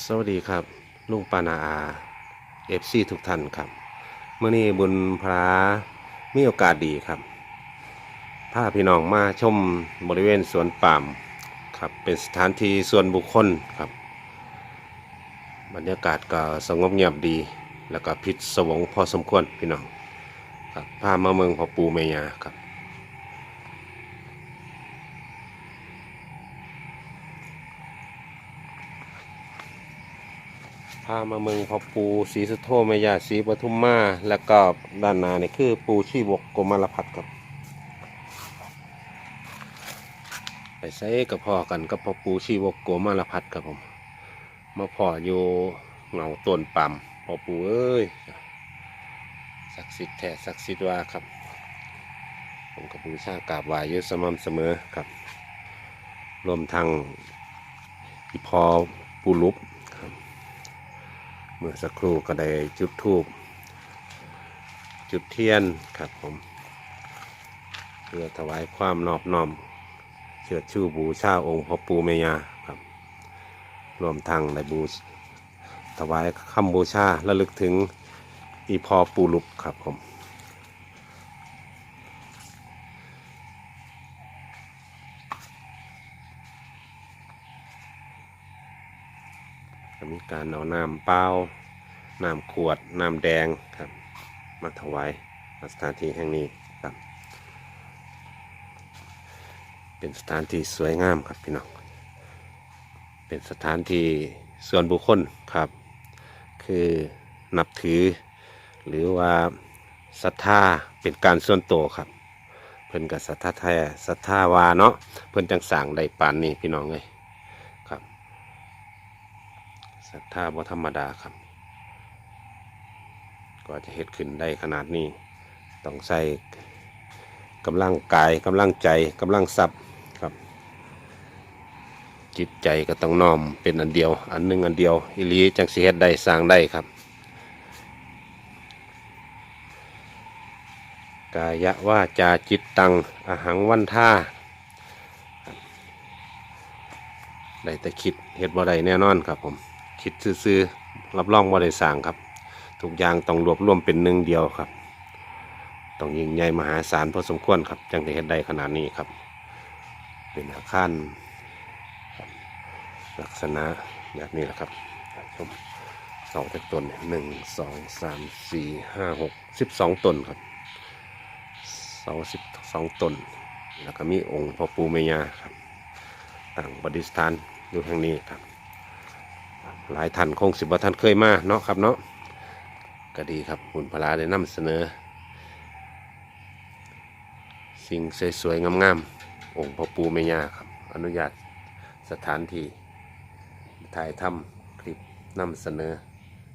สวัสดีครับ ลุงปานาอาเอฟซีทุกท่านครับเมื่อนี้บุญพระมีโอกาสดีครับพาพี่น้องมาชมบริเวณสวนปาล์มครับเป็นสถานที่ส่วนบุคคลครับ บรรยากาศก็สงบเงียบดี แล้วก็พิษสวงพอสมควรพี่น้องครับพามาเมืองพอปูเมียครับามาเมืองพอปูสีสุโธแมยาสีปทุมมา แล้วก็ด้านหน้านี่คือปูชีวกโกมารพัฒน์ครับ ไปใส่กับพ่อกันกับพอปูชีวกโกมารพัฒน์ครับผม มาพ่ออยู่เหงาต้นปั๊มพ่อปูเอ้ยศักดิ์สิทธิ์แท้ศักดิ์สิทธิ์ว่าครับ ผมกับบูชากราบไหว้อยู่สม่ำเสมอครับ รวมทั้งอีพอปูลุบ มื่อสักครู่ก็ได้จุดทูปจุดเทียนครับผมเพื่อถวายความนอบน้อมเชิดชูบูชาองค์พ่อปูเมยาครับรวมทั้งได้บูถวายคำบูชาระลึกถึงอีพอปูลุบครับผม การเอาน้ำเปล่าน้ำขวดน้ำแดงครับ มาถวายสถานที่แห่งนี้ครับ เป็นสถานที่สวยงามครับพี่น้องเป็นสถานที่ส่วนบุคคลครับ คือนับถือ หรือว่าศรัทธาเป็นการส่วนตัวครับ เพิ่นกับศรัทธาแท้ศรัทธาวาเนาะเพิ่นจังสั่งได้ปานนี้พี่น้องเลย ศรัทธาบ่ธรรมดาครับก็จะเฮ็ดขึ้นได้ขนาดนี้ ต้องใส่กำลังกายกำลังใจกำลังทรัพย์ครับ จิตใจก็ต้องน้อมเป็นอันเดียว อันหนึ่งอันเดียวอิลีจังสิเฮ็ดได้สร้างได้ครับ กายะว่าจาจิตตังอหังวันท่าได้แต่คิดเฮ็ดบ่ได้แน่นอนครับผม คิดซื่อๆรับรองว่าได้สร้างครับ ทุกอย่างต้องรวบรวมเป็นหนึ่งเดียวครับ ต้องยิ่งใหญ่มหาศาลพอสมควรครับจังได้เฮ็ดได้ขนาดนี้ครับ เป็นอาคารลักษณะแบบนี้แหละครับชมเสาจากต้นหนึ่งสองสามสี่ห้าหกสิบสองต้นครับเสาสิบสองต้น แล้วก็มีองค์พ่อปูเมียาครับต่างประดิษฐานอยู่ทางนี้ครับ หลายท่านคงสิบว่าท่านเคยมาเนาะครับเนาะก็ดีครับบุญพลาได้นำเสนอ สิ่งสวยๆงามๆองค์พ่อปูแม่ย่าครับ อนุญาตสถานที่ถ่ายทำคลิปนำเสนอ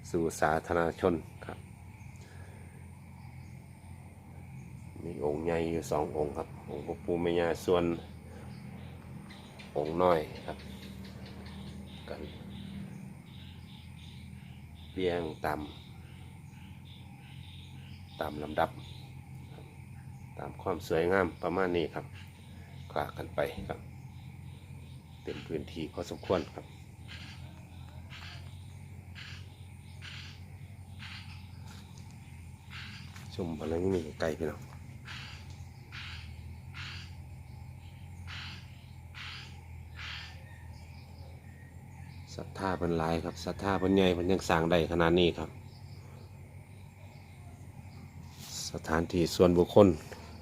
สู่สาธารณชนครับมีองค์ใหญ่อยู่สององค์ครับ องค์พ่อปูแม่ย่าส่วนองค์น้อยครับกัน เรียงตามตามลำดับ ตามความสวยงามประมาณนี้ครับกลากันไปครับเต็มพื้นที่พอสมควรครับชมอะไรนี่ไกลไปหน่อย ศรัทธาเป็นหลายครับศรัทธาเป็นใหญ่เป็นยังสร้างได้ขนาดนี้ครับ สถานที่ส่วนบุคคล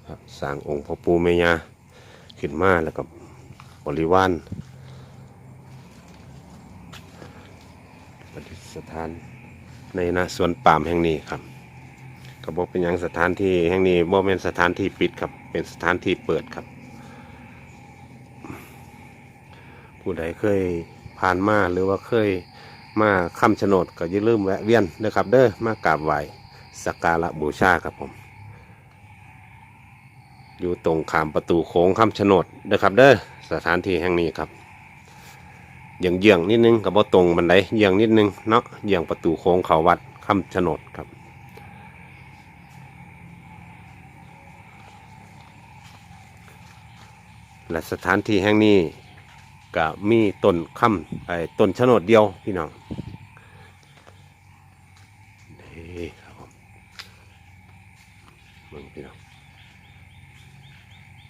ครับสร้างองค์พ่อปูแม่ยาขึ้นมาแล้วก็บบริวารประดิษฐานในนาสวนป่ามแห่งนี้ครับก็บอกเป็นยังสถานที่แห่งนี้บ่เป็นสถานที่ปิดครับ เป็นสถานที่เปิดครับ ผู้ใดเคย ผ่านมาหรือว่าเคยมาคำชะโนดก็อย่าลืมแวะเวียนนะครับ เด้อมากราบไหว้สักการะบูชาครับผม อยู่ตรงขามประตูโค้งคำชะโนดนะครับ เด้อสถานที่แห่งนี้ครับเยื้องเยื้องนิดนึงกับบ่ตรงบันไดเยื้องนิดนึงเนาะเยื้องประตูโค้งเขาวัดคำชะโนดครับและสถานที่แห่งนี้ ก็มีต้นคำไอ้ต้นชนดเดียวพี่น้องนี่ครับผมมึงพี่น้อง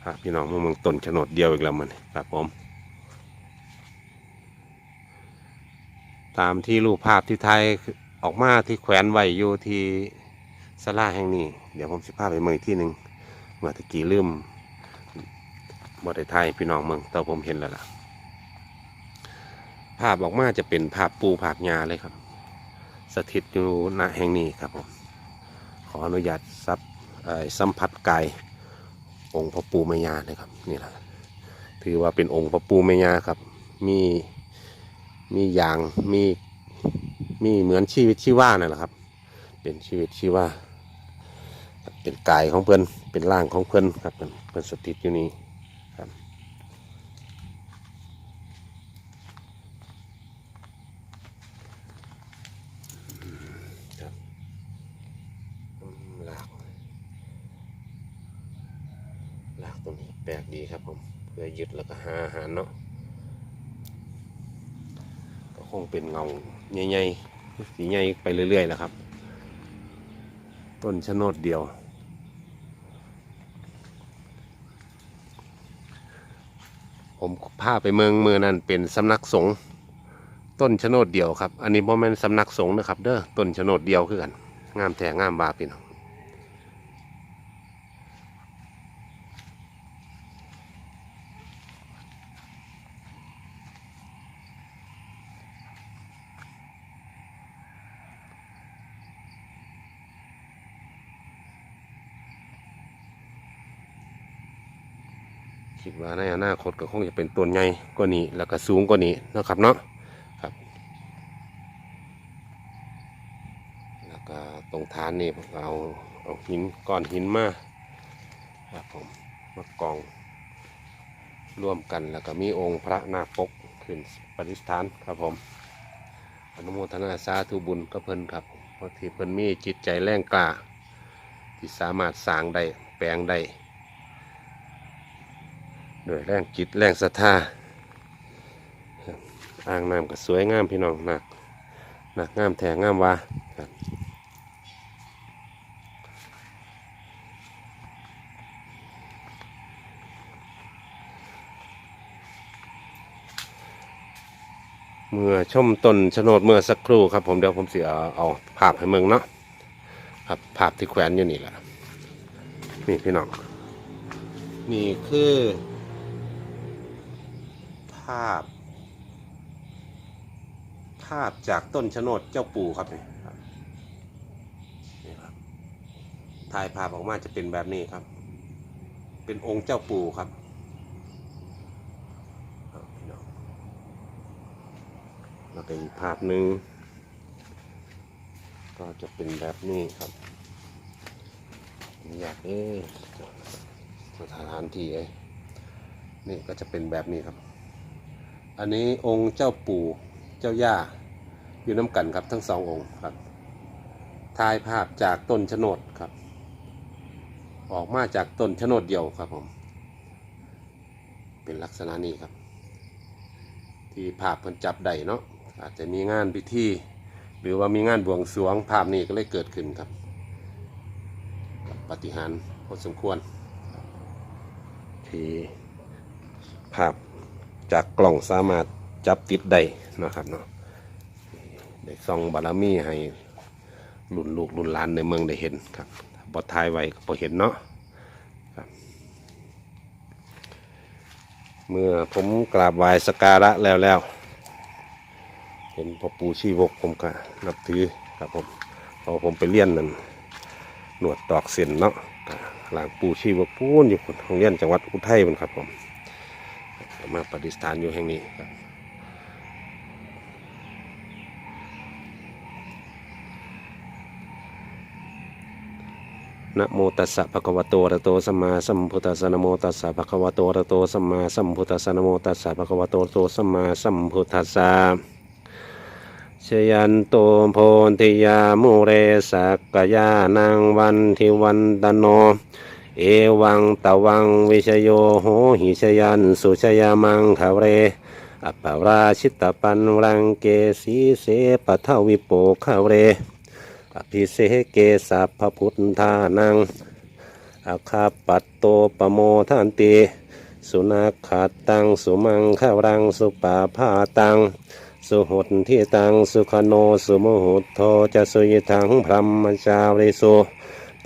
พาพี่น้องมามืองต้นชนดเดียวอีกแล้วมันครับผม ตามที่รูปภาพที่ไทยออกมาที่แขวนไว้อยู่ที่สลาแห่งนี้ เดี๋ยวผมสิพาไปเมืองที่หนึ่งเมื่อตะกี้ลืมบอได้ไทยพี่น้องเมืองแต่ผมเห็นแล้วล่ะ ภาพออกมาจะเป็นภาพปูภาพยาเลยครับ สถิตอยู่ณแห่งนี้ครับผมขออนุญาตซับสัมผัสกายองค์พระปูแม่ยาเลยครับนี่แหละถือว่าเป็นองค์พระปูแม่ยาครับ มีมีอย่างมีมีเหมือนชีวิตชีว่านั่นแหละครับ เป็นชีวิตชีว่า เป็นกายของเพื่อนเป็นร่างของเพื่อนครับเพื่อนสถิตอยู่นี่ครับ ครับอืมหลากหลากตรงนี้แปลกดีครับผมเพื่อยึดแล้วก็ หาอาหารเนาะก็คงเป็นเงาใหญ่ๆสีใหญ่ไปเรื่อยๆแหล้วครับ ต้นชะโนดเดียว ผมพาไปเมืองเมืองนั้นเป็นสำนักสงฆ์ต้นชะโนดเดียวครับ อันนี้โมเมนสำนักสงฆ์นะครับ เด้อต้นชะโนดเดียวคือกัน งามแท้งามบาพี่น้อง ว่าในอนาคตก็คงจะเป็นต้นใหญ่กว่านี้แล้วก็สูงกว่านี้นะครับเนาะครับ แล้วก็ตรงฐานนี่เอาเอาหินก้อนหินมาครับผมมากองร่วมกันแล้วก็มีองค์พระนาคปกขึ้นประดิษฐานครับผมอนุโมทนาสาธุบุญก็เพิ่นครับเพราะที่เพิ่นมีจิตใจแรงกล้าที่สามารถสร้างได้แปลงได้ ด้วยแรงจิตแรงศรัทธาอ่างน้ำก็สวยงามพี่น้องหนักหนักงามแถงงามวาเมื่อชมต้นชะโนดเมื่อสักครู่ครับผมเดี๋ยวผมเสียเอาภาพให้เมืองเนาะครับภาพที่แขวนอยู่นี่แหละนี่พี่น้องนี่คือาพ ภาพจากต้นชนดเจ้าปู่ครับนี่ครับนี่ครับถ่ายภาพออกมาจะเป็นแบบนี้ครับ เป็นองค์เจ้าปู่ครับเอาพี่น้องแล้วก็อีกภาพหนึ่งก็จะเป็นแบบนี้ครับอยากเอ้ยสถานที่เอ้ยนี่ก็จะเป็นแบบนี้ครับ อันนี้องค์เจ้าปู่เจ้าย่าอยู่น้ำกันครับทั้งสององค์ครับถ่ายภาพจากต้นชนดครับ ออกมาจากต้นชนดเดียวครับผม เป็นลักษณะนี้ครับ ที่ภาพเพิ่นจับได้เนาะอาจจะมีงานพิธีหรือว่ามีงานบวงสรวงภาพนี้ก็เลยเกิดขึ้นครับ ปฏิหารพอสมควรที่ภาพ จากกล่องสามารถจับติดได้นะครับเนาะได้ซองบารมีให้รุ่นลูกรุ่นหลานในเมืองได้เห็นครับบอทายไว้ก็พอเห็นเนาะเมื่อผมกราบไหว้สการะแล้วแล้ว เห็นพ่อปู่ชีวกผมก็นับถือครับผมพอผมไปเรียนนั่นหนวดตอกเส้นเนาะหลังปู่ชีวกพูนอยู่โรงเรียนจังหวัดอุทัยมันครับผม มาประดิษฐานอยู่แห่งนี้ครับนะโมตัสสะภะคะวะโตอะระโตสัมมาสัมพุทธัสสะนะโมตัสสะภะคะวะโตอะระโตสัมมาสัมพุทธัสสะนะโมตัสสะภะคะวะโตอะระโตสัมมาสัมพุทธัสสะชยันโตโพธิยามุเรสักกยานังวันทิวันตโน เอวังตะวังวิชโยโหหิชยัน สุชยามังขะเรอปาราชิตปันรังเกสีเสปทวิโปคาเร อภิเสเกสัพพพุทธานังอาคาปัตโตปโมทันติสุนัขขัดตังสุมังขารังสุปาพาตัง สุหุตที่ตังสุขโนสุมหุโทจะสุยทังพรหมจาริสุ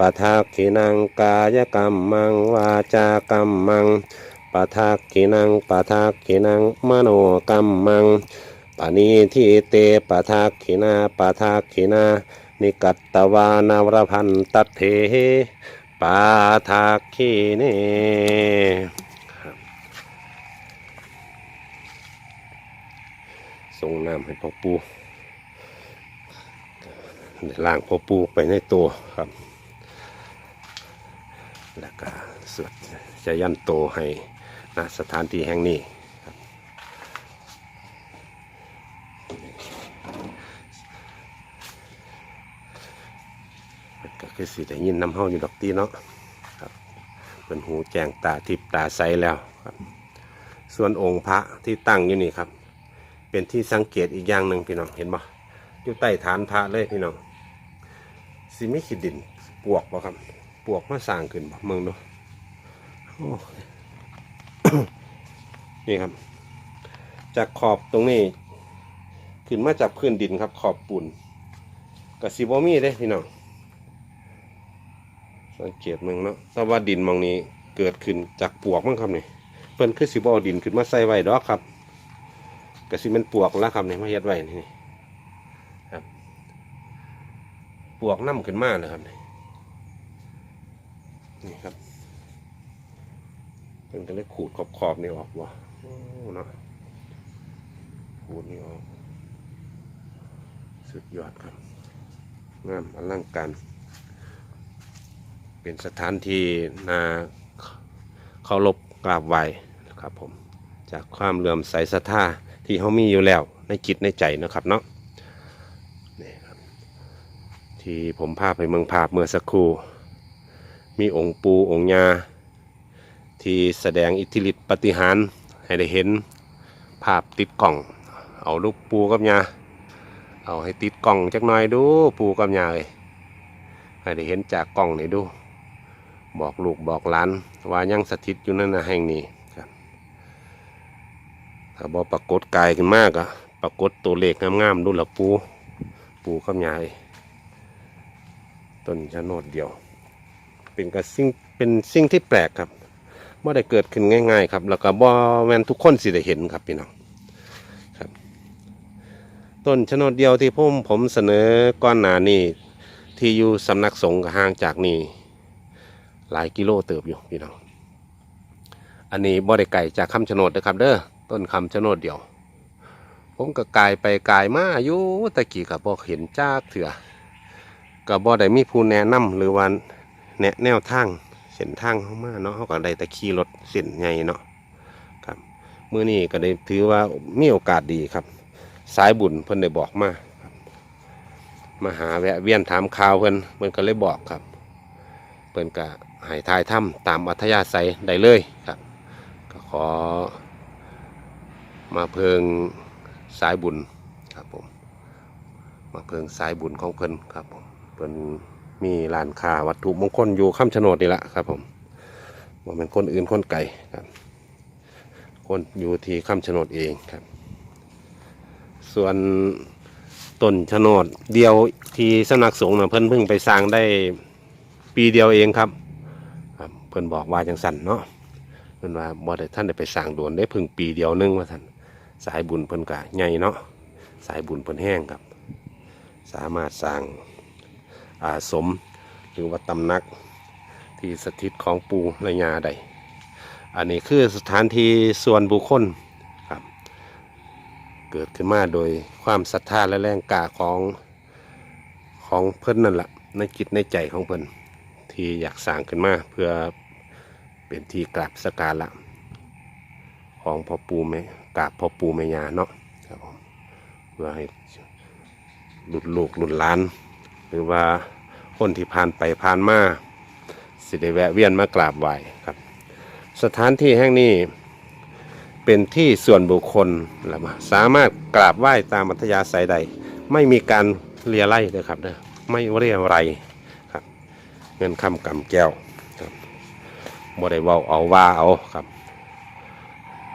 ปทักขินังกายกรรมมังวาจากรรมมังปทักขินังปทักขินังมโนกรรมมังปณีทิเตปทักขินาปทักขินานิกัตตวานาวรพันตัดเทปาทาคีเนครับส่งน้ำให้พ่อปูเดี๋ยวล่างพ่อปูไปในตัวครับ แล้วก็สวดจะยันโตให้ณสถานที่แห่งนี้ก็คือสิได้ยินน้ำเฮาอยู่ดอกตีเนาะครับเป็นหูแจงตาทิพตาใสแล้วครับ ส่วนองค์พระที่ตั้งอยู่นี่ครับ เป็นที่สังเกตอีกอย่างหนึ่งพี่น้องเห็นบ่อยู่ใต้ฐานพระเลยพี่น้องสิไม่ขีดดินปวกบ่ครับ ปวกมาสร้างขึ้นเมืองเนาะนี่ครับ จากขอบตรงนี้ ขึ้นมาจากพื้นดินครับ ขอบปูนกับซีบอมี่เด้พี่น้องสังเกตมึงเนาะแต่ว่าดินมองนี้เกิดขึ้นจากปวกมั้งครับนี่เพิ่นคือสิบอดินขึ้นมาใส่ไว้ดอกครับก็สิเป็นปวกแล้วครับนี่มาเฮ็ดไว้นี่ครับ ปวกน้ำขึ้นมาเลยครับนี่ นี่ครับเพิ่นก็เลยขูดขอบขอบๆนี่ออกว่ะเนาะขูดนี่ออก สุดยอดครับงามอลังการ เป็นสถานที่นาเคารพกราบไหว้ครับผม จากความเลื่อมใสศรัทธาที่เขามีอยู่แล้วในจิตในใจนะครับเนาะนี่ครับที่ผมพาไปเมืองภาพเมื่อสักครู่ มีองค์ปูองค์ยาที่แสดงอิทธิฤทธิปฏิหารให้ได้เห็นภาพติดกล่อง เอาลูกปูกับยาเอาให้ติดกล่องจักหน่อยดูปูกับยาเลยให้ได้เห็นจากกล้องนี่ดู บอกลูกบอกหลานว่ายังสถิตอยู่นั่นนะแห่งนี้ครับถ้าบอกปรากฏกายขึ้นมากอะปรากฏตัวเลขงามๆดูละปูปูข้ามยายต้นชะโนดเดียว เป็นกระสิ่งเป็นสิ่งที่แปลกครับว่าได้เกิดขึ้นง่าย ๆ ครับ แล้วก็บอแมนทุกคนสิได้เห็นครับพี่น้องครับ ต้นชนดเดียวที่ผมผมเสนอก้อนหนานี่ที่อยู่สำนักสงฆ์ห่างจากนี่หลายกิโลเติบอยู่พี่น้อง อันนี้บ่ได้ไก่จากคำชนดนะครับ เด้อต้นคำชนดเดียว ผมก็กายไปกายมาอยู่ตะกี้กับบ่เห็นจากเถื่อกับบ่ได้มีผู้แนะนำหรือว่า แนะแนวทางเส้นทางเข้ามาเนาะเขาก็ได้ต่ขี่รถเส้นใหญ่เนาะครับเมื้อนี้ก็ได้ถือว่ามีโอกาสดีครับ สายบุญเพิ่นได้บอกมามาหาแวะเวียนถามข่าวเพิ่นเพิ่นก็เลยบอกครับเพิ่นก็ให้ทายถ้ำตามอัธยาศัยได้เลยครับ ก็ขอ มาเพิงสายบุญครับผมมาเพิงสายบุญของเพิ่นครับผมเพิ่น มีร้านค้าวัตถุมงคลอยู่ข้ามโฉนดนี่แหละครับ ผมว่าเป็นคนอื่นคนไกลครับ คนอยู่ที่ข้ามโฉนดเองครับ ส่วนต้นชนดเดียวที่สนักสงฆ์เพิ่นเพิ่งไปสร้างได้ปีเดียวเองครับ ครับเพิ่นบอกว่าจังสันเนาะเพิ่นว่าบ่ได้ท่านได้ไปสร้างโดนได้เพิ่งปีเดียวนึงว่าท่านสายบุญเพิ่นกะใหญ่เนาะสายบุญเพิ่นแห้งครับ สามารถสร้าง อาสม หรือว่าตำนักที่สถิตของปูและยาได้อันนี้คือสถานที่ส่วนบุคคลครับเกิดขึ้นมาโดยความศรัทธาและแรงกล้าของของเพิ่นนั่นแหละในจิตในใจของเพิ่นที่อยากสร้างขึ้นมาเพื่อเป็นที่กราบสการละของพ่อปู่แม่กราบพ่อปู่แม่ยาเนาะครับผมเพื่อให้หลุดลูกหลุดหลาน หรือว่าคนที่ผ่านไปผ่านมาสิได้แวะเวียนมากราบไหว้ครับ สถานที่แห่งนี้เป็นที่ส่วนบุคคลและมาสามารถกราบไหว้ตามอัธยาศัยใด ไม่มีการเลียไล่เลยครับเด้อไม่เรียไรครับ เงินคำกำแก้วครับบ่ได้เว้าเอาว่าเอาครับ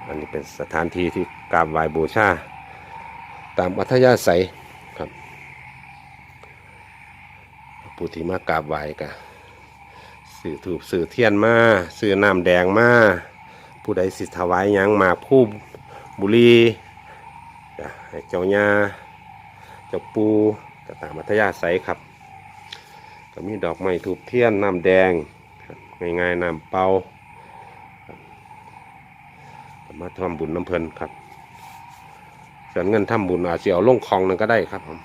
อันนี้เป็นสถานที่ที่กราบไหว้บูชาตามอัธยาศัยครับ ผู้ที่มากราบไหว้กะสื่อถูกสื่อเทียนมาสื่อน้ำแดงมาผู้ใดสิถวายยังมาผู้บุรีก็ให้เจ้าญาเจ้าปูก็ตามัธยาศัยครับก็มีดอกไม้ถูกเทียนน้ำแดงง่ายๆน้ำเปล่าครับก็มาทำบุญน้ำเพลินครับส่วนเงินทำบุญอาจจะเอาลงคลองนั่นก็ได้ครับผม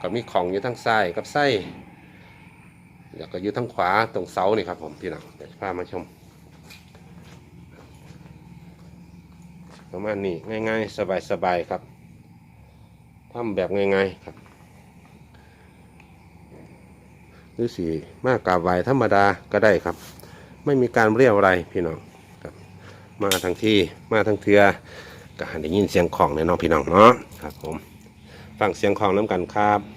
ก็มีของอยู่ทั้งซ้กับไส้ แล้วก็อยู่ทั้งขวาตรงเสานี่ครับผมพี่น้องเดี๋ยวพามาชม ประมาณนี้ง่ายๆ สบายๆครับทำแบบง่ายๆครับหรือสีมากกราบไหวธรรมดาก็ได้ครับ ไม่มีการเรียกอะไรพี่น้องครับ มาทั้งที่มาทั้งเทือก็หันได้ยินเสียงของในน้องพี่น้องเนาะครับผมฟังเสียงของน้ำกันครับ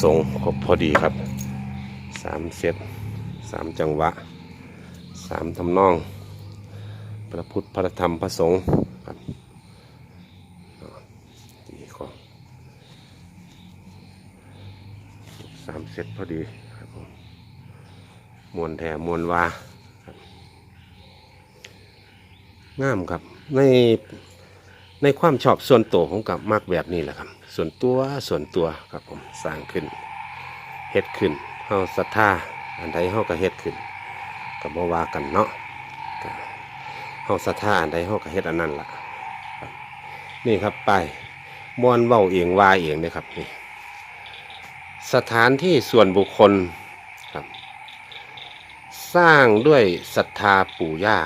ระธรงครบพอดีครับสามเซตสามจังหวะสามทำนอง พระพุทธพระธรรมพระสงฆ์ครับดีของสามเซตพอดีครับผมมวนแถมมวนวาครับงามครับในในความชอบส่วนตัวของกับมักแบบนี้แหละครับ ส่วนตัวส่วนตัวครับผมสร้างขึ้นเฮ็ดขึ้นเฮาศรัทธาอันใดเฮาก็เฮ็ดขึ้นก็บ่ว่ากันเนาะเฮาศรัทธาอันใดเฮาก็เฮ็ดอันนั้นล่ะนี่ครับไปมวนเว้าเองว่าเองเด้ครับนี่สถานที่ส่วนบุคคลครับ สร้างด้วยศรัทธาปู่ย่า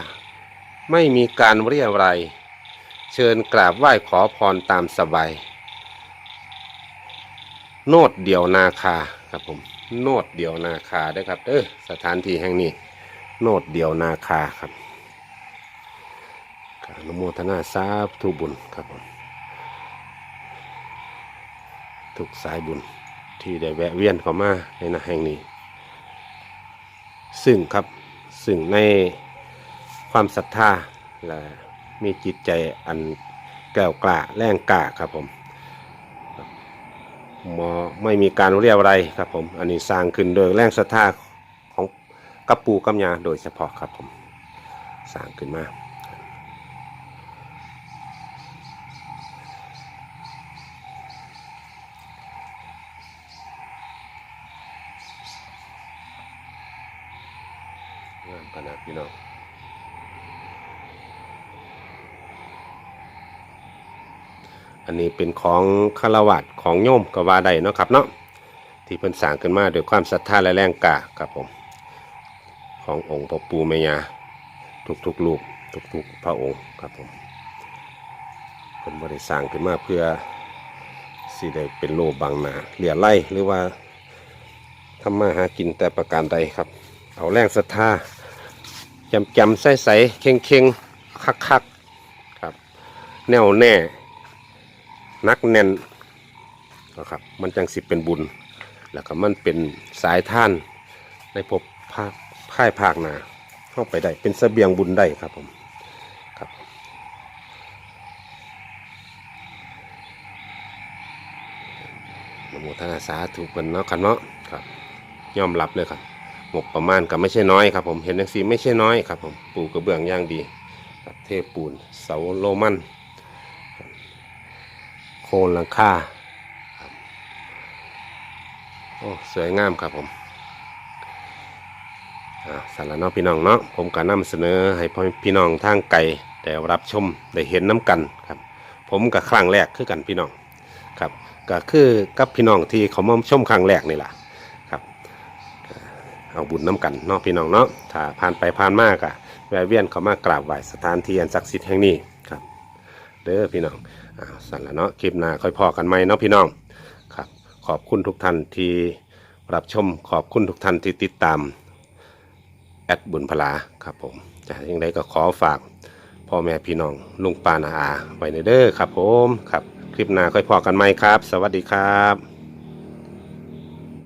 ไม่มีการเรียอะไรเชิญกราบไหว้ขอพรตามสบาย โนดเดียวนาคาครับผมโนดเดียวนาคาเด้ครับเออสถานที่แห่งนี้ โนดเดียวนาคาครับกอนุโมทนาสาธุบุญครับผมทุกสายบุญที่ได้แวะเวียนเข้ามาในนาแห่งนี้ ซึ่งครับซึ่งในความศรัทธาและมีจิตใจอันแกล้วกล้าแรงกล้าครับผม หมอไม่มีการเรียกอะไรครับผม อันนี้สร้างขึ้นโดยแรงศรัทธาของกัปปูกัมยาโดยเฉพาะครับผมสร้างขึ้นมางามขนาดพี่น้อง อันนี้เป็นของคารวัตของโยมกว่าได้เนาะครับเนาะที่เพิ่นสร้างขึ้นมาด้วยความศรัทธาและแรงกล้าครับผม ขององค์พ่อปู่แม่ยาทุกๆรูปทุกๆพระองค์ครับผมเพิ่นบ่ได้สร้างขึ้นมาเพื่อสิได้เป็นโลบังนาเหลียไล่หรือว่าทำมาหากินแต่ประการใดครับ เอาแรงศรัทธาจำจำใส่ใสเข่งเข่งคักคักครับ แน่วแน่ นักแน่นนะครับมันจังสิเป็นบุญ แล้วก็มันเป็นสายท่านในภพภาคค่ายภาคนาเข้าไปได้ เป็นเสบียงบุญได้ครับผมครับนุโมทนาสาธุกันเนาะครับเนาะครับยอมรับเลยครับงบประมาณก็ไม่ใช่น้อยครับผมเห็นจังซี่ไม่ใช่น้อยครับผมปูกระเบื้องย่างดีครับเทปูนเสาโลมัน โครงหลังคาโอ้สวยงามครับผมอ่าสารเนาะพี่น้องเนาะผมก็นำเสนอให้พ่อพี่น้องทางไกลได้รับชมได้เห็นน้กันครับ ผมกับครั้งแรกคือกันพี่น้องครับก็คือกับพี่น้องที่เขามาชมครั้งแรกนี่แหละครับเอาบุญน้กันเนาะพี่น้องเนาะถ้าผ่านไปผ่านมากอะแวะเวียนเขามากราบไหว้สถานที่อันศักดิ์สิทธิ์แห่งนี้ครับเด้อพี่น้อง อ่าสั่นละเนาะคลิปหน้าค่อยพอกันไหมเนาะพี่น้องครับ ขอบคุณทุกท่านที่รับชมขอบคุณทุกท่านที่ติดตามแอดบุญพลาครับผมจะยังไงก็ขอฝากพ่อแม่พี่น้องลุงปานาอาไว้ในเด้อครับผมครับ คลิปหน้าค่อยพอกันไหมครับ สวัสดีครับ